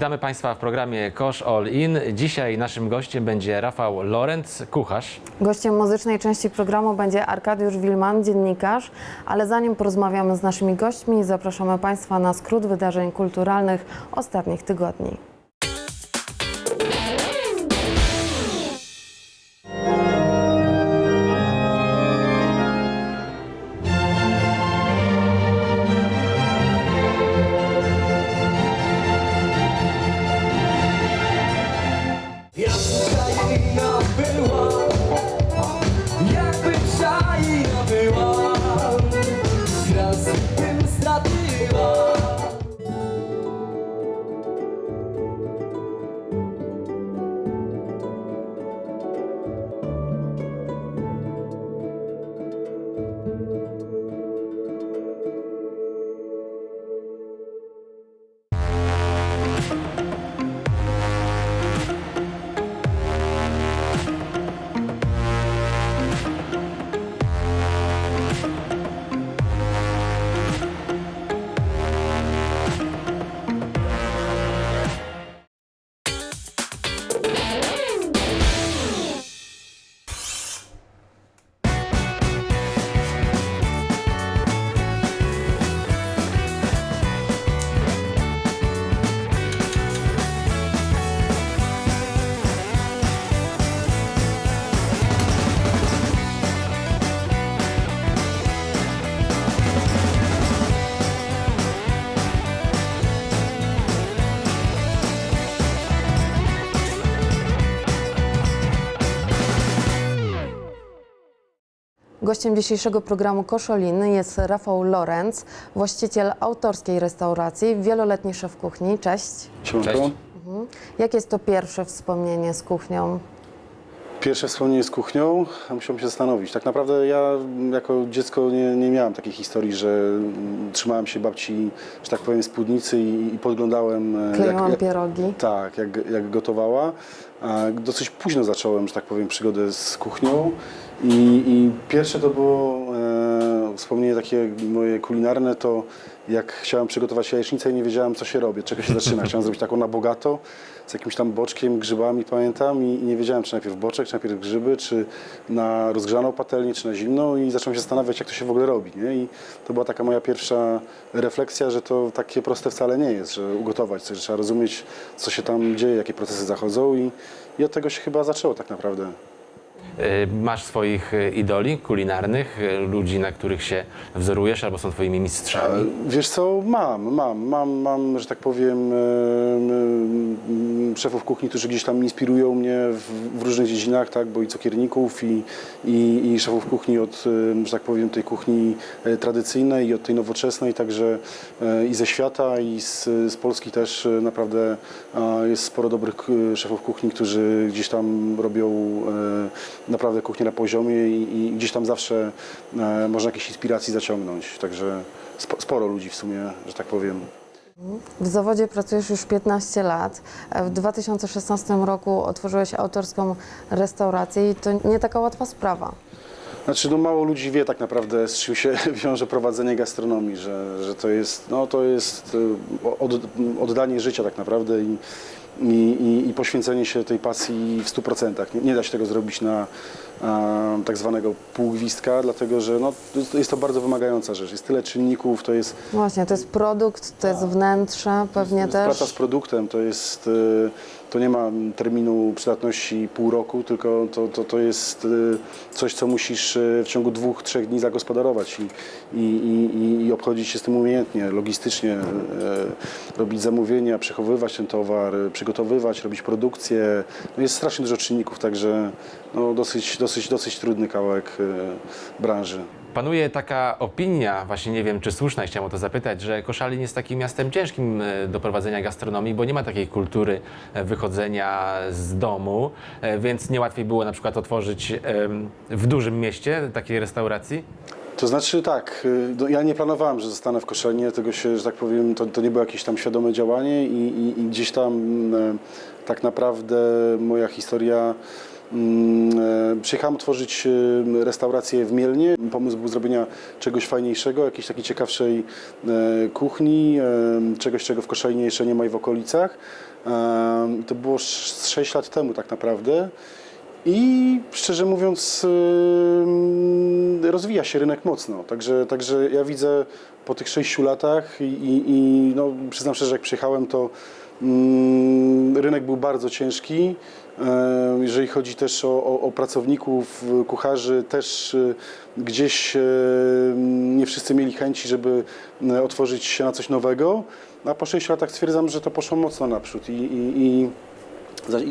Witamy Państwa w programie Kosz All In. Dzisiaj naszym gościem będzie Rafał Lorenz, kucharz. Gościem muzycznej części programu będzie Arkadiusz Wilman, dziennikarz, ale zanim porozmawiamy z naszymi gośćmi, zapraszamy Państwa na skrót wydarzeń kulturalnych ostatnich tygodni. Gościem dzisiejszego programu Koszoliny jest Rafał Lorenz, właściciel autorskiej restauracji, wieloletni szef kuchni. Cześć. Cześć. Jakie jest to pierwsze wspomnienie z kuchnią? Pierwsze wspomnienie z kuchnią, musiałem się zastanowić. Tak naprawdę ja jako dziecko nie, nie miałem takiej historii, że trzymałem się babci, że tak powiem, spódnicy i, i podglądałem... e, Kleiłam pierogi. Tak, jak, jak gotowała. A dosyć późno zacząłem, że tak powiem, przygodę z kuchnią i, i pierwsze to było e, wspomnienie takie moje kulinarne, to jak chciałem przygotować jajecznicę i nie wiedziałem, co się robi, czego się zaczyna. Chciałem zrobić taką na bogato, z jakimś tam boczkiem, grzybami, pamiętam, i, i nie wiedziałem, czy najpierw boczek, czy najpierw grzyby, czy na rozgrzaną patelnię, czy na zimną i zacząłem się zastanawiać, jak to się w ogóle robi. Nie? I to była taka moja pierwsza refleksja, że to takie proste wcale nie jest, że ugotować coś, że trzeba rozumieć, co się tam dzieje, jakie procesy zachodzą i, i od tego się chyba zaczęło tak naprawdę. Y, Masz swoich y, idoli kulinarnych, y, ludzi, na których się wzorujesz albo są Twoimi mistrzami. Wiesz co, mam, mam, mam, mam, że tak powiem, em, em, szefów kuchni, którzy gdzieś tam inspirują mnie w, różnych dziedzinach, tak, bo i cukierników, i, i, i szefów kuchni od, że tak powiem, tej kuchni tradycyjnej i od tej nowoczesnej, także i ze świata, i z, z Polski też naprawdę jest sporo dobrych szefów kuchni, którzy gdzieś tam robią naprawdę kuchnię na poziomie i, i gdzieś tam zawsze e, można jakieś inspiracji zaciągnąć, także spo, sporo ludzi w sumie, że tak powiem. W zawodzie pracujesz już 15 lat. W 2016 roku otworzyłeś autorską restaurację i to nie taka łatwa sprawa. Znaczy, no mało ludzi wie tak naprawdę, z czym się wiąże prowadzenie gastronomii, że, że to jest, no to jest e, od, oddanie życia tak naprawdę i, i, i, i poświęcenie się tej pasji w 100%. Nie, nie da się tego zrobić na a, tak zwanego półgwistka, dlatego że no, to jest- to bardzo wymagająca rzecz. Jest tyle czynników, to jest Właśnie, to jest produkt, to jest wnętrze pewnie jest praca z też. produktem, to jest, y, to nie ma terminu przydatności pół roku, tylko to, to, to jest y, coś, co musisz y, w ciągu dwóch, trzech dni zagospodarować i, i, i, i obchodzić się z tym umiejętnie, logistycznie, y, robić zamówienia, przechowywać ten towar, przygotowywać, robić produkcję. No jest strasznie dużo czynników, także no dosyć, dosyć, dosyć trudny kawałek branży. Panuje taka opinia, właśnie nie wiem czy słuszna, chciałem o to zapytać, że Koszalin jest takim miastem ciężkim e, do prowadzenia gastronomii, bo nie ma takiej kultury e, wychodzenia z domu, e, więc niełatwiej było na przykład otworzyć w dużym mieście takiej restauracji. To znaczy tak, y, no ja nie planowałem, że zostanę w Koszalinie, tego się, że tak powiem, to, to nie było jakieś tam świadome działanie i, i, i gdzieś tam e, tak naprawdę moja historia Mm, Przyjechałem otworzyć e, restaurację w Mielnie. Pomysł był zrobienia czegoś fajniejszego, jakiejś takiej ciekawszej e, kuchni, e, czegoś, czego w Koszalinie jeszcze nie ma i w okolicach. E, To było 6 lat temu tak naprawdę. I szczerze mówiąc, rozwija się rynek mocno. Także, także ja widzę po tych sześciu latach i, i, i no, przyznam szczerze, jak przyjechałem, to mm, rynek był bardzo ciężki. E, Jeżeli chodzi też o, o, o pracowników, kucharzy, też e, gdzieś e, nie wszyscy mieli chęci, żeby otworzyć się na coś nowego. A po sześciu latach stwierdzam, że to poszło mocno naprzód i, i, i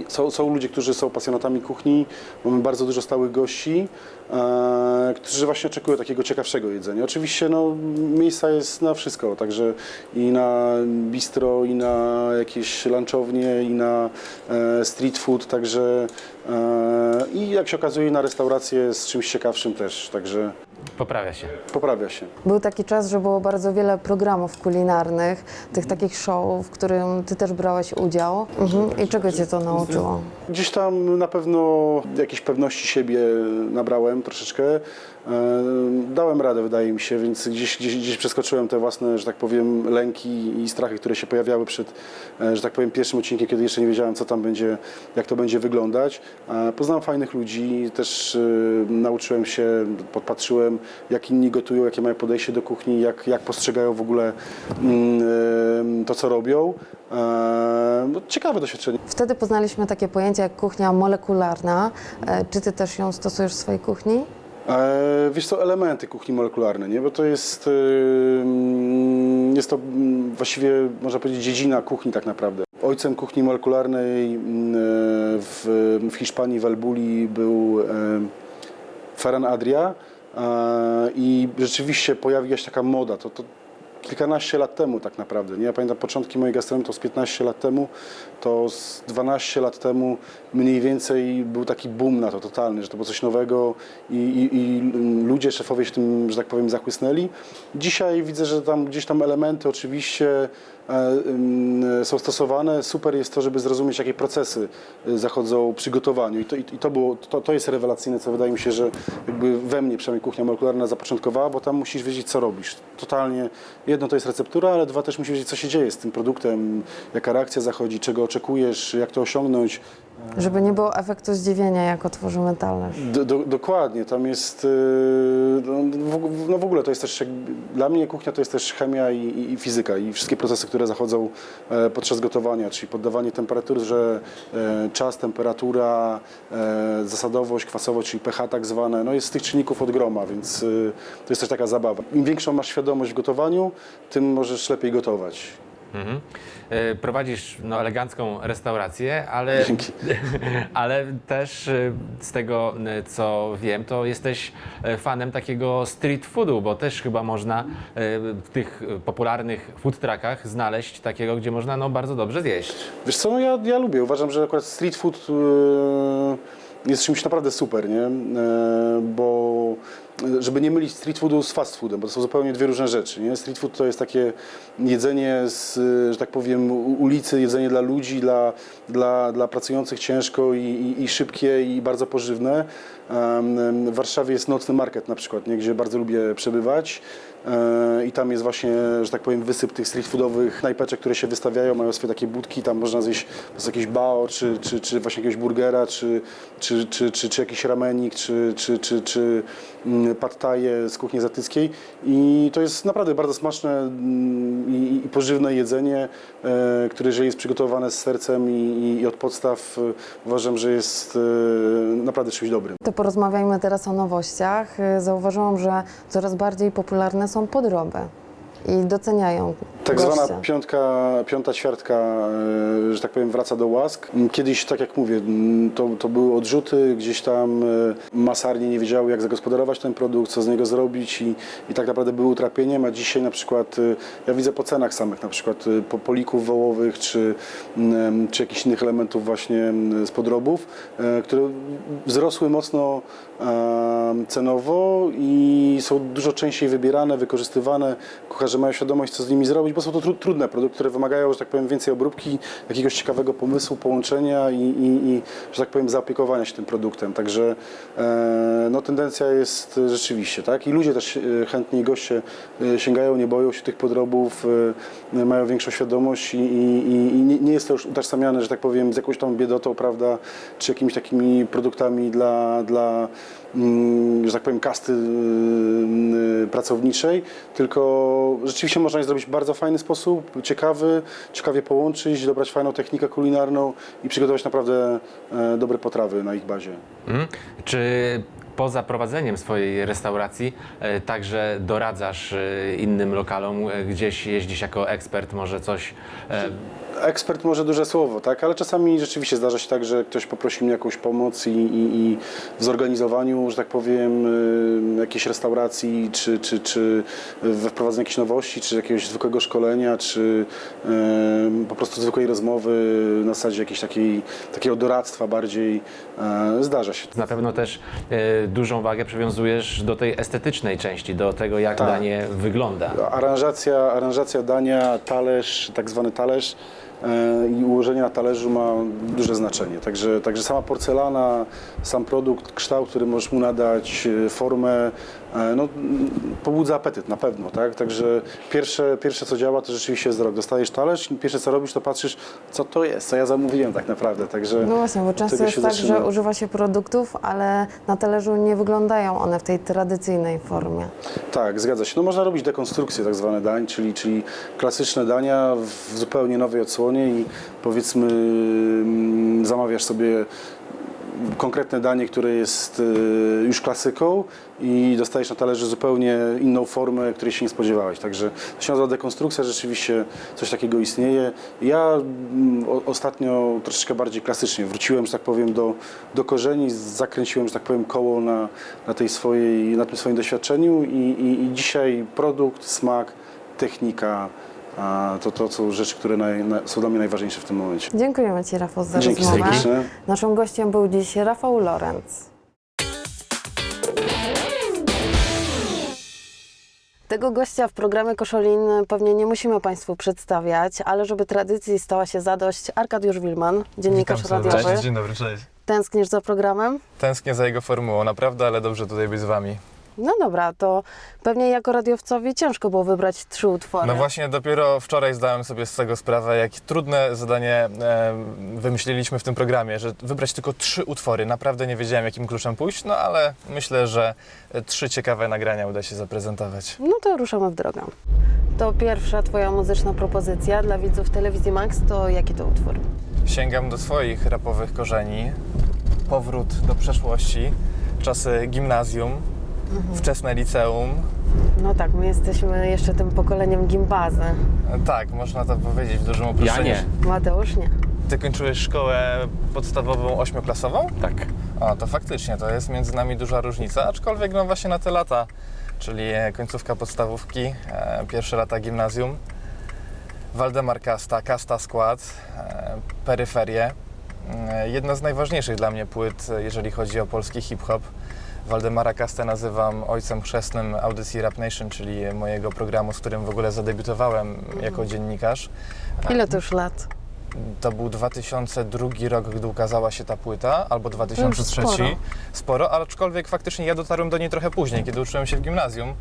są, są ludzie, którzy są pasjonatami kuchni, mamy bardzo dużo stałych gości, e, którzy właśnie oczekują takiego ciekawszego jedzenia. Oczywiście no, miejsca jest na wszystko, także i na bistro, i na jakieś lunchownie, i na e, street food, także e, i jak się okazuje na restauracje z czymś ciekawszym też, także Poprawia się. poprawia się. Był taki czas, że było bardzo wiele programów kulinarnych, tych takich show, w którym ty też brałeś udział. Mhm. I czego cię to nauczyło? Gdzieś tam na pewno jakiejś pewności siebie nabrałem troszeczkę. E, Dałem radę, wydaje mi się, więc gdzieś, gdzieś, gdzieś przeskoczyłem te własne, że tak powiem, lęki i strachy, które się pojawiały przed, e, że tak powiem, pierwszym odcinkiem, kiedy jeszcze nie wiedziałem, co tam będzie, jak to będzie wyglądać. E, Poznałem fajnych ludzi, też e, nauczyłem się, podpatrzyłem, jak inni gotują, jakie mają podejście do kuchni, jak, jak postrzegają w ogóle mm, e, to, co robią. E, no, Ciekawe doświadczenie. Wtedy poznaliśmy takie pojęcie jak kuchnia molekularna. E, Czy ty też ją stosujesz w swojej kuchni? E, wiesz co, elementy kuchni molekularnej, nie? bo to jest, y, mm, jest to mm, właściwie, można powiedzieć, dziedzina kuchni tak naprawdę. Ojcem kuchni molekularnej mm, w, w Hiszpanii, w Albuli był e, Ferran Adria e, i rzeczywiście pojawiła się taka moda. To, to kilkanaście lat temu tak naprawdę. Nie? Ja pamiętam początki mojej gastronomii to z 15 lat temu, to z 12 lat temu mniej więcej był taki boom na to totalny, że to było coś nowego i, i, i ludzie, szefowie się tym, że tak powiem, zachłysnęli. Dzisiaj widzę, że tam gdzieś tam elementy oczywiście e, są stosowane. Super jest to, żeby zrozumieć, jakie procesy y, zachodzą w przygotowaniu. I to, i to, było, to, to jest rewelacyjne, co wydaje mi się, że jakby we mnie przynajmniej kuchnia molekularna zapoczątkowała, bo tam musisz wiedzieć, co robisz. Totalnie, jedno to jest receptura, ale dwa też musisz wiedzieć, co się dzieje z tym produktem, jaka reakcja zachodzi, czego oczekujesz, jak to osiągnąć. Żeby nie było efektu zdziwienia, jak otworzymy talerz. Do, do, dokładnie, tam jest, yy, no, no w ogóle to jest też, dla mnie kuchnia to jest też chemia i, i, fizyka i wszystkie procesy, które zachodzą e, podczas gotowania, czyli poddawanie temperatury, że e, czas, temperatura, e, zasadowość, kwasowość, czyli pH tak zwane, no jest z tych czynników od groma, więc y, to jest też taka zabawa. Im większą masz świadomość w gotowaniu, tym możesz lepiej gotować. Mhm. E, Prowadzisz no, elegancką restaurację, ale, Dzięki. ale też e, z tego, e, co wiem, to jesteś fanem takiego street foodu, bo też chyba można w tych popularnych food truckach znaleźć takiego, gdzie można no, bardzo dobrze zjeść. Wiesz co, no ja, ja lubię. Uważam, że akurat street food e, jest czymś naprawdę super, nie? E, bo żeby nie mylić street foodu z fast foodem, bo to są zupełnie dwie różne rzeczy, nie? Street food to jest takie jedzenie z, że tak powiem, ulicy, jedzenie dla ludzi, dla, dla, dla pracujących ciężko i, i, i szybkie i bardzo pożywne. W Warszawie jest nocny market na przykład, nie? gdzie bardzo lubię przebywać. E, I tam jest właśnie, że tak powiem, wysyp tych street foodowych które się wystawiają, mają swoje takie budki, tam można zjeść jakieś bao, czy, czy, czy właśnie jakiegoś burgera, czy, czy, czy, czy, czy jakiś ramenik, czy, czy, czy, czy mm, pad z kuchni azjatyckiej. I to jest naprawdę bardzo smaczne mm, i, i pożywne jedzenie, e, które jeżeli jest przygotowane z sercem i, i, od podstaw, e, uważam, że jest naprawdę czymś dobrym. To porozmawiajmy teraz o nowościach. Zauważyłam, że coraz bardziej popularne są podroby i doceniają Tak goście. zwana piątka, piąta ćwiartka, e, że tak powiem, wraca do łask. Kiedyś, tak jak mówię, m, to, to były odrzuty, gdzieś tam e, masarnie nie wiedziały, jak zagospodarować ten produkt, co z niego zrobić i, i tak naprawdę były utrapieniem, a dzisiaj na przykład, e, ja widzę po cenach samych, na przykład po polików wołowych, czy, m, czy jakichś innych elementów właśnie m, z podrobów, które wzrosły mocno cenowo i są dużo częściej wybierane, wykorzystywane. Kucharze mają świadomość, co z nimi zrobić, bo są to tru, trudne produkty, które wymagają, że tak powiem, więcej obróbki, jakiegoś ciekawego pomysłu, połączenia i, i, i że tak powiem, zaopiekowania się tym produktem. Także e, no, tendencja jest rzeczywiście, tak? I ludzie też e, chętnie, goście e, sięgają, nie boją się tych podrobów, e, mają większą świadomość i, i, i nie, nie jest to już utożsamiane, że tak powiem, z jakąś tam biedotą, prawda, czy jakimiś takimi produktami dla, dla mm, że tak powiem, kasty y, pracowniczej, tylko rzeczywiście można je zrobić bardzo fajny sposób, ciekawy, ciekawie połączyć, dobrać fajną technikę kulinarną i przygotować naprawdę e, dobre potrawy na ich bazie. Mhm. Czy poza prowadzeniem swojej restauracji e, także doradzasz e, innym lokalom, e, gdzieś jeździsz jako ekspert, może coś Ekspert może duże słowo, tak, ale czasami rzeczywiście zdarza się tak, że ktoś poprosi mnie o jakąś pomoc i, i, i w zorganizowaniu, że tak powiem, y, jakiejś restauracji, czy, czy, czy we wprowadzeniu jakichś nowości, czy jakiegoś zwykłego szkolenia, czy po prostu zwykłej rozmowy na zasadzie jakiejś takiej, takiego doradztwa bardziej, zdarza się. Na pewno też dużą wagę przywiązujesz do tej estetycznej części, do tego jak Tak. danie wygląda. Aranżacja, aranżacja dania, talerz, tak zwany talerz e, i ułożenie na talerzu ma duże znaczenie. Także, także sama porcelana, sam produkt, kształt, który możesz mu nadać, e, formę, no, m, pobudza apetyt na pewno. Tak? Także pierwsze, pierwsze co działa to rzeczywiście wzrok. Dostajesz talerz i pierwsze co robisz to patrzysz co to jest, co ja zamówiłem tak naprawdę. Także No właśnie, bo często jest tak, zaczyna. że używa się produktów, ale na talerzu nie wyglądają one w tej tradycyjnej formie. Tak, zgadza się. No można robić dekonstrukcje tak zwane dań, czyli, czyli klasyczne dania w zupełnie nowej odsłonie i powiedzmy mm, zamawiasz sobie konkretne danie, które jest y, już klasyką i dostajesz na talerze zupełnie inną formę, której się nie spodziewałeś. Także to się nazywa dekonstrukcja, rzeczywiście coś takiego istnieje. Ja mm, ostatnio troszeczkę bardziej klasycznie wróciłem, że tak powiem, do, do korzeni, zakręciłem, że tak powiem, koło na, na, tej swojej, na tym swoim doświadczeniu i, i, i dzisiaj produkt, smak, technika, to, to są rzeczy, które naj, na, są dla mnie najważniejsze w tym momencie. Dziękujemy Ci, Rafał, za Dzięki rozmowę. serdecznie. Naszym gościem był dziś Rafał Lorenz. Tego gościa w programie Koszolin pewnie nie musimy Państwu przedstawiać, ale żeby tradycji stała się zadość, Arkadiusz Wilman, dziennikarz Witam radiowy. serdecznie. Dzień dobry, cześć. Tęsknisz za programem? Tęsknię za jego formułą, naprawdę, ale dobrze tutaj być z wami. No dobra, to pewnie jako radiowcowi ciężko było wybrać trzy utwory. No właśnie, dopiero wczoraj zdałem sobie z tego sprawę, jak trudne zadanie e, wymyśliliśmy w tym programie, że wybrać tylko trzy utwory. Naprawdę nie wiedziałem, jakim kluczem pójść, no ale myślę, że trzy ciekawe nagrania uda się zaprezentować. No to ruszamy w drogę. To pierwsza Twoja muzyczna propozycja dla widzów Telewizji Max, to jaki to utwór? Sięgam do swoich rapowych korzeni, powrót do przeszłości, czasy gimnazjum, wczesne liceum. No tak, my jesteśmy jeszcze tym pokoleniem gimbazy. Tak, można to powiedzieć w dużym uproszczeniu. Ja nie. Mateusz nie. Ty kończyłeś szkołę podstawową ośmioklasową? Tak. O, to faktycznie, to jest między nami duża różnica, aczkolwiek no właśnie na te lata, czyli e, końcówka podstawówki, e, pierwsze lata gimnazjum, Waldemar Kasta, Kasta Skład, e, Peryferie. E, jedna z najważniejszych dla mnie płyt, e, jeżeli chodzi o polski hip-hop. Waldemara Kastę nazywam ojcem chrzestnym audycji Rap Nation, czyli mojego programu, z którym w ogóle zadebiutowałem jako dziennikarz. Ile to już lat? To był 2002 rok, gdy ukazała się ta płyta, albo 2003. sporo. Sporo, ale aczkolwiek faktycznie ja dotarłem do niej trochę później, kiedy uczyłem się w gimnazjum.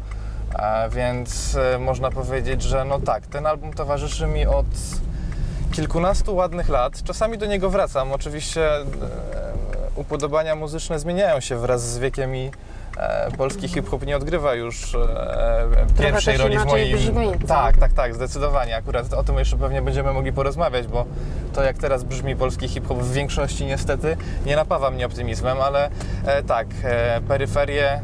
A więc e, można powiedzieć, że no tak, ten album towarzyszy mi od kilkunastu ładnych lat. Czasami do niego wracam. Oczywiście e, upodobania muzyczne zmieniają się wraz z wiekiem i e, polski hip-hop nie odgrywa już e, pierwszej też roli w inaczej moim... brzmi, co? Tak, tak, tak, zdecydowanie. Akurat o tym jeszcze pewnie będziemy mogli porozmawiać, bo to jak teraz brzmi polski hip-hop w większości niestety nie napawa mnie optymizmem, ale e, tak, e, peryferie, e,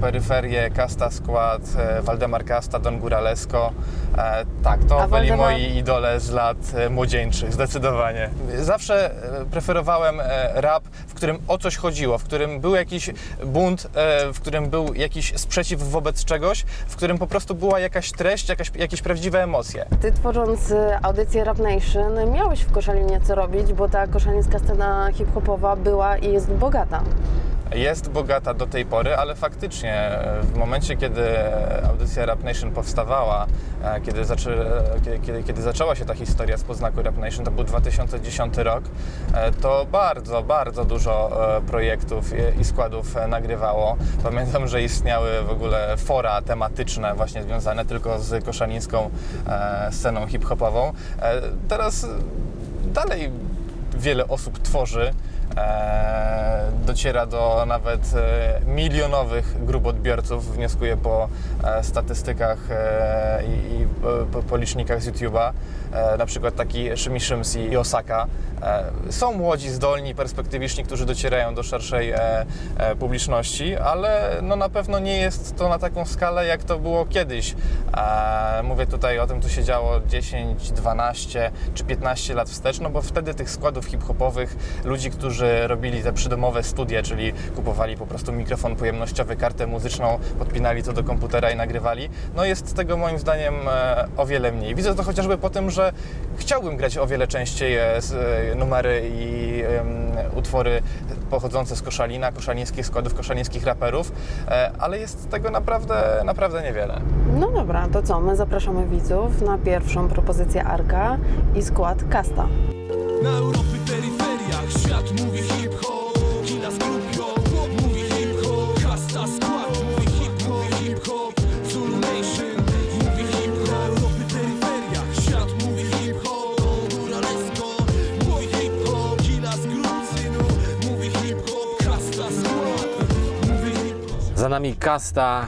peryferie, Kasta Skład, e, Waldemar Kasta, Don Góralesko, e, tak, to A byli Waldemar- moi idole z lat e, młodzieńczych, zdecydowanie. Zawsze preferowałem rap, w którym o coś chodziło, w którym był jakiś bunt, w którym był jakiś sprzeciw wobec czegoś, w którym po prostu była jakaś treść, jakaś, jakieś prawdziwe emocje. Ty tworząc audycję Rap Nation miałeś w Koszalinie co robić, bo ta koszalińska scena hip-hopowa była i jest bogata. jest bogata do tej pory, ale faktycznie w momencie, kiedy audycja Rap Nation powstawała, e, kiedy, zaczę, e, kiedy, kiedy, zaczęła się ta historia z poznaku Rap Nation, to był 2010 rok, e, to bardzo, bardzo dużo projektów i- składów nagrywało. Pamiętam, że istniały w ogóle fora tematyczne właśnie związane tylko z koszalińską sceną hip-hopową. Teraz dalej wiele osób tworzy, dociera do nawet e, milionowych grup odbiorców, wnioskuję po e, statystykach e, i, po, licznikach z YouTube'a, e, na przykład taki Shimi Shimsi i Osaka. E, są młodzi, zdolni, perspektywiczni, którzy docierają do szerszej e, e, publiczności, ale no na pewno nie jest to na taką skalę, jak to było kiedyś. E, mówię tutaj o tym, co się działo 10, 12 czy 15 lat wstecz, no bo wtedy tych składów hip-hopowych, ludzi, którzy robili te przydomowe studie, czyli kupowali po prostu mikrofon pojemnościowy, kartę muzyczną, podpinali to do komputera i nagrywali, no jest tego moim zdaniem e, o wiele mniej. Widzę to chociażby po tym, że chciałbym grać o wiele częściej e, z, e, numery i utwory pochodzące z Koszalina, koszalińskich składów, koszalińskich raperów, e, ale jest tego naprawdę, naprawdę niewiele. No dobra, to co? My zapraszamy widzów na pierwszą propozycję Arka i skład Kasta. Nami kasta,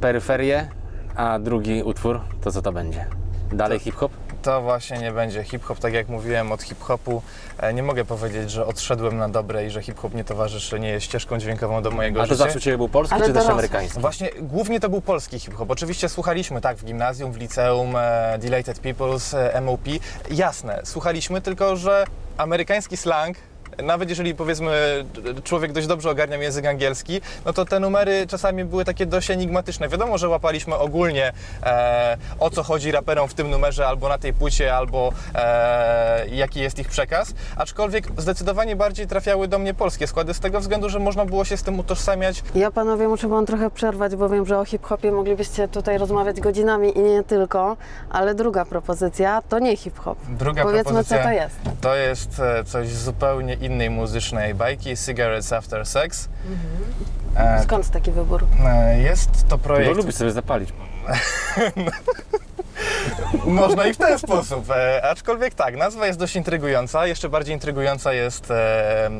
peryferie, a drugi utwór, to co to będzie? Dalej hip-hop? To właśnie nie będzie hip-hop, tak jak mówiłem od hip-hopu. e, Nie mogę powiedzieć, że odszedłem na dobre i że hip-hop nie towarzyszy, nie jest ścieżką dźwiękową do mojego A to życia. zawsze u Ciebie był polski, Ale czy też dorosły. amerykański? Właśnie głównie to był polski hip-hop. Oczywiście słuchaliśmy tak w gimnazjum, w liceum, e, Delighted Peoples, e, MOP. Jasne, słuchaliśmy, tylko że amerykański slang nawet jeżeli powiedzmy człowiek dość dobrze ogarnia język angielski, no to te numery czasami były takie dość enigmatyczne. Wiadomo, że łapaliśmy ogólnie e, o co chodzi raperom w tym numerze, albo na tej płycie, albo e, jaki jest ich przekaz, aczkolwiek zdecydowanie bardziej trafiały do mnie polskie składy z tego względu, że można było się z tym utożsamiać Ja panowie muszę wam trochę przerwać, bo wiem, że o hip-hopie moglibyście tutaj rozmawiać godzinami i nie tylko, ale druga propozycja to nie hip-hop. Druga Powiedzmy, propozycja co to jest. To jest e, coś zupełnie innej muzycznej bajki, Cigarettes After Sex. E, Skąd taki wybór? e, Jest to Bo projekt, lubisz sobie zapalić. można i w ten sposób, e, aczkolwiek tak, nazwa jest dość intrygująca. Jeszcze bardziej intrygująca jest e,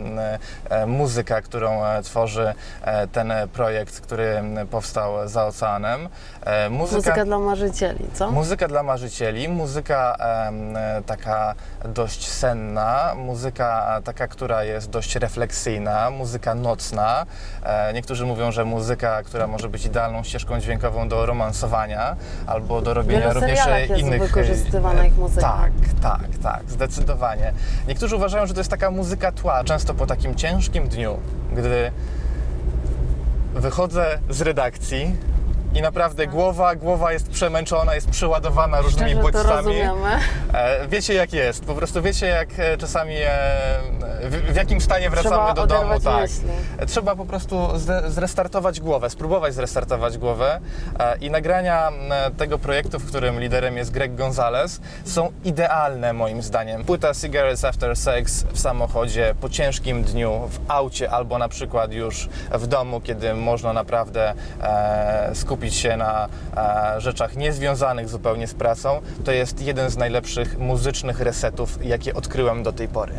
e, muzyka, którą e, tworzy e, ten projekt, który powstał za oceanem. E, Muzyka dla marzycieli, co? Muzyka dla marzycieli, muzyka em, e, taka dość senna, muzyka taka, która jest dość refleksyjna, muzyka nocna. E, niektórzy mówią, że muzyka, która może być idealną ścieżką dźwiękową do romansowania albo do robienia również jest innych... e, wykorzystywana ich muzyka. Tak, tak, tak, zdecydowanie. Niektórzy uważają, że to jest taka muzyka tła, często po takim ciężkim dniu, gdy wychodzę z redakcji i naprawdę głowa, głowa jest przemęczona, jest przeładowana różnymi Szczerze to bodźcami. rozumiemy. E, wiecie jak jest, po prostu wiecie jak e, czasami e, w, w jakim stanie wracamy Trzeba do domu. Tak. myśli. Trzeba po prostu zre, zrestartować głowę, spróbować zrestartować głowę i nagrania tego projektu, w którym liderem jest Greg Gonzalez są idealne moim zdaniem. Płyta Cigarettes After Sex w samochodzie, po ciężkim dniu, w aucie albo na przykład już w domu, kiedy można naprawdę e, skupić się na e, rzeczach niezwiązanych zupełnie z pracą, to jest jeden z najlepszych muzycznych resetów, jakie odkryłem do tej pory.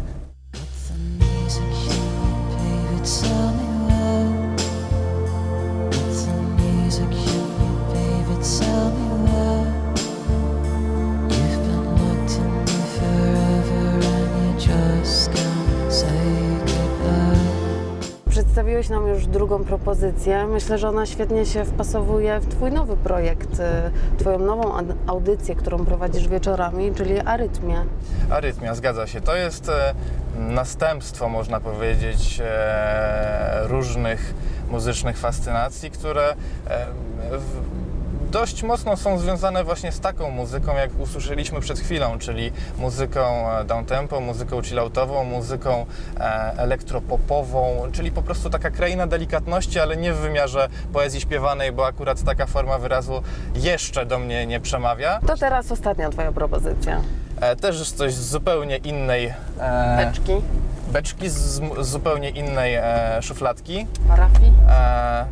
Przedstawiłeś nam już drugą propozycję. Myślę, że ona świetnie się wpasowuje w Twój nowy projekt, y, Twoją nową audycję, którą prowadzisz wieczorami, czyli Arytmię. Arytmia, zgadza się. To jest e, następstwo, można powiedzieć, e, różnych muzycznych fascynacji, które e, dość mocno są związane właśnie z taką muzyką, jak usłyszeliśmy przed chwilą, czyli muzyką e, downtempo, muzyką chilloutową, muzyką e, elektropopową, czyli po prostu taka kraina delikatności, ale nie w wymiarze poezji śpiewanej, bo akurat taka forma wyrazu jeszcze do mnie nie przemawia. To teraz ostatnia Twoja propozycja. E, też jest coś z zupełnie innej Beczki, beczki, z, z zupełnie innej e, szufladki. parafii. E,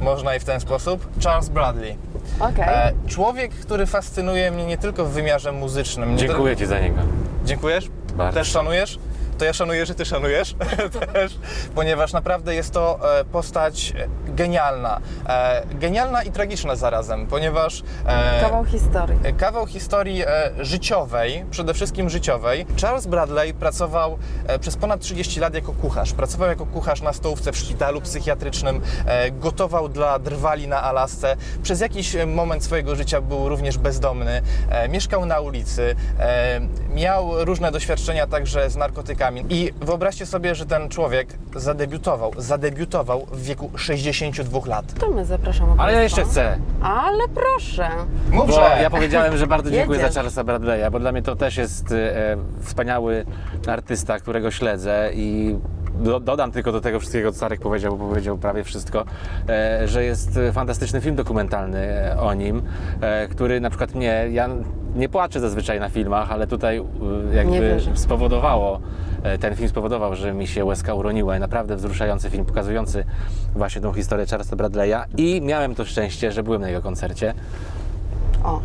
można i w ten sposób. Charles Bradley. Okej. E, człowiek, który fascynuje mnie nie tylko w wymiarze muzycznym. Nie Dziękuję Ci za niego. Tylko... Dziękujesz? Bardzo. Też szanujesz? To ja szanuję, że ty szanujesz też, ponieważ naprawdę jest to e, postać genialna. E, genialna i tragiczna zarazem, ponieważ e, Kawał historii. kawał historii życiowej, przede wszystkim życiowej. Charles Bradley pracował przez ponad 30 lat jako kucharz. Pracował jako kucharz na stołówce w szpitalu psychiatrycznym, gotował dla drwali na Alasce. Przez jakiś moment swojego życia był również bezdomny, mieszkał na ulicy, miał różne doświadczenia także z narkotykami. I wyobraźcie sobie, że ten człowiek zadebiutował, zadebiutował w wieku 62 lat. To my zapraszamy Ale ja jeszcze chcę. Ale proszę. Mów, Bo że... ja powiedziałem, że bardzo dziękuję Jedziesz. za Charlesa Bradley'a, bo dla mnie to też jest e, wspaniały artysta, którego śledzę i do, dodam tylko do tego wszystkiego, co Sarek powiedział, bo powiedział prawie wszystko, e, że jest e, fantastyczny film dokumentalny e, o nim, e, który na przykład mnie, ja nie płaczę zazwyczaj na filmach, ale tutaj e, jakby wierzę. spowodowało, ten film spowodował, że mi się łezka uroniła naprawdę wzruszający film pokazujący właśnie tą historię Charlesa Bradley'a i miałem to szczęście, że byłem na jego koncercie. O,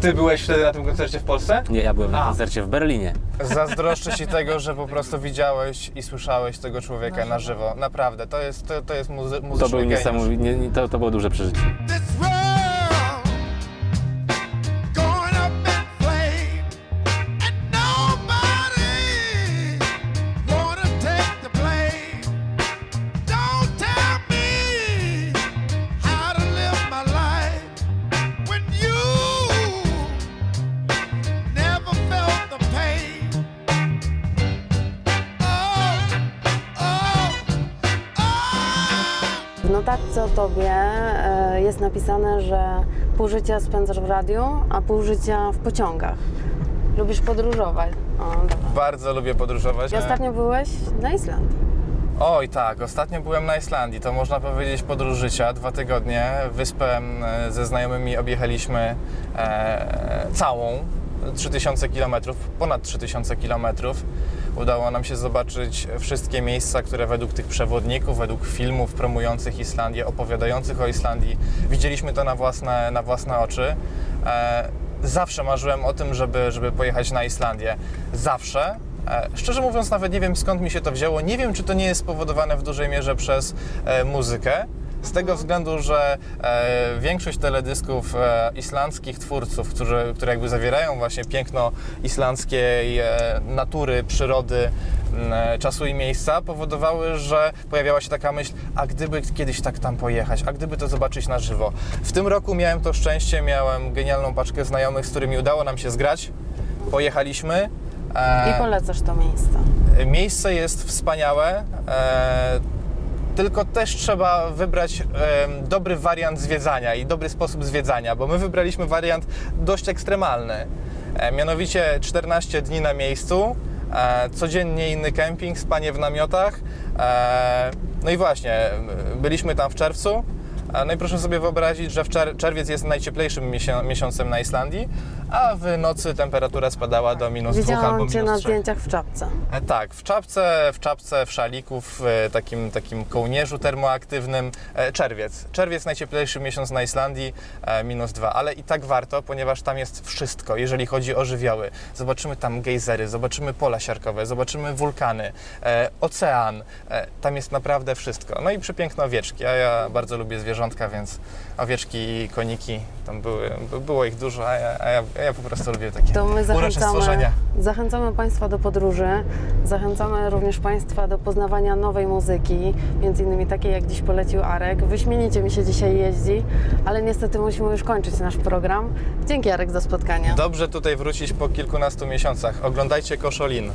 Ty byłeś wtedy na tym koncercie w Polsce? Nie, ja byłem na A. koncercie w Berlinie. Zazdroszczę Ci tego, że po prostu widziałeś i słyszałeś tego człowieka na żywo. Naprawdę, to jest, to, to jest muzy- muzyczny To był geniusz. niesamowity, nie, nie, to, to było duże przeżycie. This w notatce o Tobie e, jest napisane, że pół życia spędzasz w radiu, a pół życia w pociągach. Lubisz podróżować. O, dobra. Bardzo lubię podróżować. I ostatnio byłeś na Islandii. Oj tak, ostatnio byłem na Islandii, to można powiedzieć podróż życia, dwa tygodnie. Wyspę m, ze znajomymi objechaliśmy e, całą, 3000 km, ponad 3000 km. Udało nam się zobaczyć wszystkie miejsca, które według tych przewodników, według filmów promujących Islandię, opowiadających o Islandii, widzieliśmy to na własne, na własne oczy. E, zawsze marzyłem o tym, żeby, żeby pojechać na Islandię. Zawsze. E, Szczerze mówiąc, nawet nie wiem skąd mi się to wzięło. Nie wiem, czy to nie jest spowodowane w dużej mierze przez e, muzykę. Z tego względu, że e, większość teledysków e, islandzkich twórców, którzy, które jakby zawierają właśnie piękno islandzkiej e, natury, przyrody, e, czasu i miejsca, powodowały, że pojawiała się taka myśl, a gdyby kiedyś tak tam pojechać, a gdyby to zobaczyć na żywo. W tym roku miałem to szczęście, miałem genialną paczkę znajomych, z którymi udało nam się zgrać. Pojechaliśmy. E, I polecasz to miejsce. Miejsce jest wspaniałe, e, tylko też trzeba wybrać dobry wariant zwiedzania i dobry sposób zwiedzania, bo my wybraliśmy wariant dość ekstremalny. E, mianowicie 14 dni na miejscu, e, codziennie inny kemping, spanie w namiotach. E, no i właśnie, byliśmy tam w czerwcu. No i proszę sobie wyobrazić, że w czer- czerwiec jest najcieplejszym miesią- miesiącem na Islandii, a w nocy temperatura spadała do minus 2 albo Widziałam minus Cię na 3. zdjęciach w czapce. E, Tak, w czapce, w czapce, w szaliku, w e, takim, takim kołnierzu termoaktywnym. E, Czerwiec. Czerwiec najcieplejszy miesiąc na Islandii, minus dwa, ale i tak warto, ponieważ tam jest wszystko, jeżeli chodzi o żywioły. Zobaczymy tam gejzery, zobaczymy pola siarkowe, zobaczymy wulkany, ocean. Tam jest naprawdę wszystko. No i przepiękne owieczki, a ja bardzo lubię zwierzątka, więc owieczki i koniki, tam były, by- było ich dużo, a ja, a ja, a ja po prostu lubię takie To my zachęcamy, zachęcamy Państwa do podróży, zachęcamy również Państwa do poznawania nowej muzyki, między innymi takiej, jak dziś polecił Arek. Wyśmienicie mi się dzisiaj jeździ, ale niestety musimy już kończyć nasz program. Dzięki Arek za spotkanie. Dobrze tutaj wrócić po kilkunastu miesiącach. Oglądajcie Koszolin.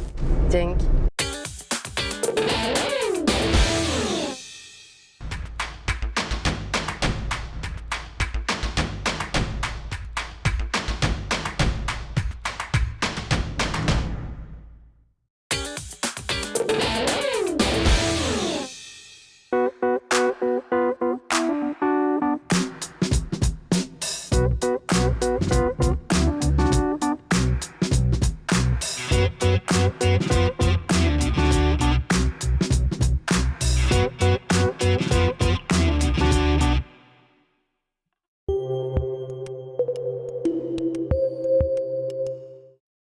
Dzięki.